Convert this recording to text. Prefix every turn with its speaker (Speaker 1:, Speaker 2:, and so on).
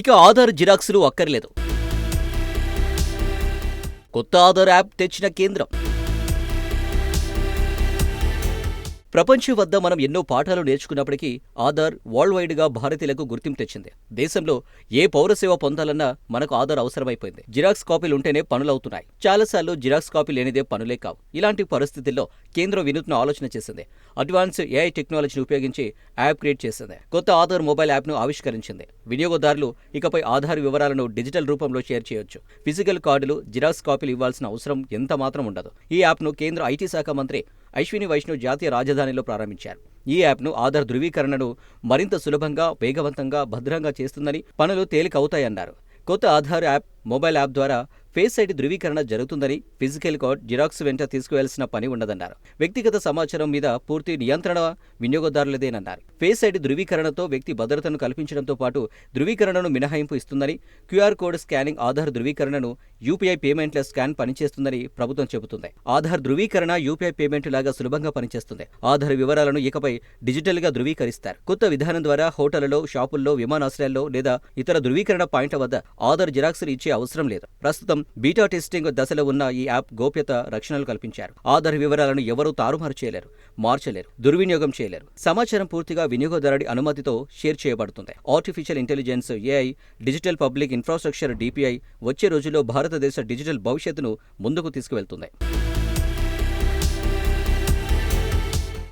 Speaker 1: ఇక ఆధార్ జిరాక్సులు అక్కర్లేదు. కొత్త ఆధార్ యాప్ తెచ్చిన కేంద్రం. ప్రపంచం వద్ద మనం ఎన్నో పాఠాలు నేర్చుకున్నప్పటికీ ఆధార్ వరల్డ్ వైడ్గా భారతీయులకు గుర్తింపు తెచ్చింది. దేశంలో ఏ పౌరసేవ పొందాలన్నా మనకు ఆధార్ అవసరమైపోయింది. జిరాక్స్ కాపీలు ఉంటేనే పనులవుతున్నాయి చాలాసార్లు జిరాక్స్ కాపీ లేనిదే పనులే కావు. ఇలాంటి పరిస్థితుల్లో కేంద్రం వినూత్న ఆలోచన చేసింది. అడ్వాన్స్ ఏఐ టెక్నాలజీని ఉపయోగించి యాప్ క్రియేట్ చేసింది. కొత్త ఆధార్ మొబైల్ యాప్ను ఆవిష్కరించింది. వినియోగదారులు ఇకపై ఆధార్ వివరాలను డిజిటల్ రూపంలో షేర్ చేయొచ్చు. ఫిజికల్ కార్డులు జిరాక్స్ కాపీలు ఇవ్వాల్సిన అవసరం ఎంత మాత్రం ఉండదు. ఈ యాప్ను కేంద్ర ఐటీ శాఖ మంత్రి అశ్విని వైష్ణవ్ జాతీయ రాజధానిలో ప్రారంభించారు. ఈ యాప్ను ఆధార్ ధృవీకరణను మరింత సులభంగా వేగవంతంగా భద్రంగా చేస్తుందని పనులు తేలికవుతాయన్నారు. కొత్త ఆధార్ యాప్ మొబైల్ యాప్ ద్వారా ఫేస్ ఐడి ధృవీకరణ జరుగుతుందని ఫిజికల్ కార్డ్ జిరాక్స్ వెంట తీసుకువెళ్ళాల్సిన పని ఉండదన్నారు. వ్యక్తిగత సమాచారం మీద పూర్తి నియంత్రణ వినియోగదారులదేనన్నారు. ఫేస్ ఐడి ధృవీకరణతో వ్యక్తి భద్రతను కల్పించడంతో పాటు ధృవీకరణను మినహాయింపు ఇస్తుందని క్యూఆర్ కోడ్ స్కానింగ్ ఆధార్ ధృవీకరణను యూపీఐ పేమెంట్ల స్కాన్ పనిచేస్తుందని ప్రభుత్వం చెబుతుంది. ఆధార్ ధృవీకరణ యూపీఐ పేమెంట్ లాగా సులభంగా పనిచేస్తుంది. ఆధార్ వివరాలను ఇకపై డిజిటల్గా ధృవీకరిస్తారు. కొత్త విధానం ద్వారా హోటళ్ళలో షాపుల్లో విమానాశ్రయాల్లో లేదా ఇతర ధృవీకరణ పాయింట్ల వద్ద ఆధార్ జిరాక్స్లు ఇచ్చే అవసరం లేదు. ప్రస్తుతం బీటా టెస్టింగ్ దశలో ఉన్న ఈ యాప్ గోప్యత రక్షణలు కల్పించారు. ఆధార్ వివరాలను ఎవరూ తారుమారు చేయలేరు మార్చలేరు దుర్వినియోగం చేయలేరు. సమాచారం పూర్తిగా వినియోగదారుడి అనుమతితో షేర్ చేయబడుతుంది. Artificial intelligence AI digital public infrastructure DPI వచ్చే రోజుల్లో భారతదేశ డిజిటల్ భవిష్యత్తును ముందుకు తీసుకువెళ్తుంది.